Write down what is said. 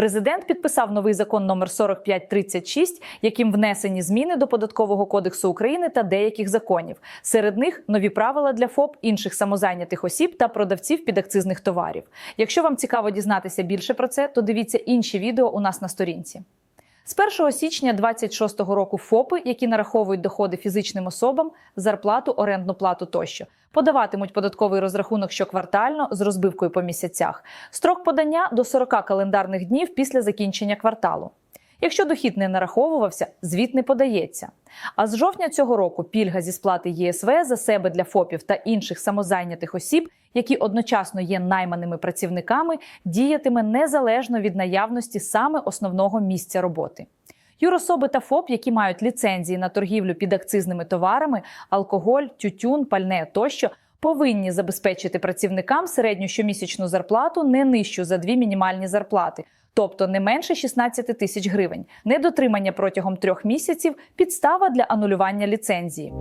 Президент підписав новий закон номер 4536, яким внесені зміни до податкового кодексу України та деяких законів. Серед них нові правила для ФОП, інших самозайнятих осіб та продавців підакцизних товарів. Якщо вам цікаво дізнатися більше про це, то дивіться інші відео у нас на сторінці. З 1 січня 2026 року ФОПи, які нараховують доходи фізичним особам, зарплату, орендну плату тощо, подаватимуть податковий розрахунок щоквартально з розбивкою по місяцях. Строк подання до 40 календарних днів після закінчення кварталу. Якщо дохід не нараховувався, звіт не подається. А з жовтня цього року пільга зі сплати ЄСВ за себе для ФОПів та інших самозайнятих осіб, які одночасно є найманими працівниками, діятиме незалежно від наявності саме основного місця роботи. Юрособи та ФОП, які мають ліцензії на торгівлю підакцизними товарами, алкоголь, тютюн, пальне тощо, повинні забезпечити працівникам середню щомісячну зарплату не нижчу за дві мінімальні зарплати, тобто не менше 16 тисяч гривень. Недотримання протягом трьох місяців підстава для анулювання ліцензії.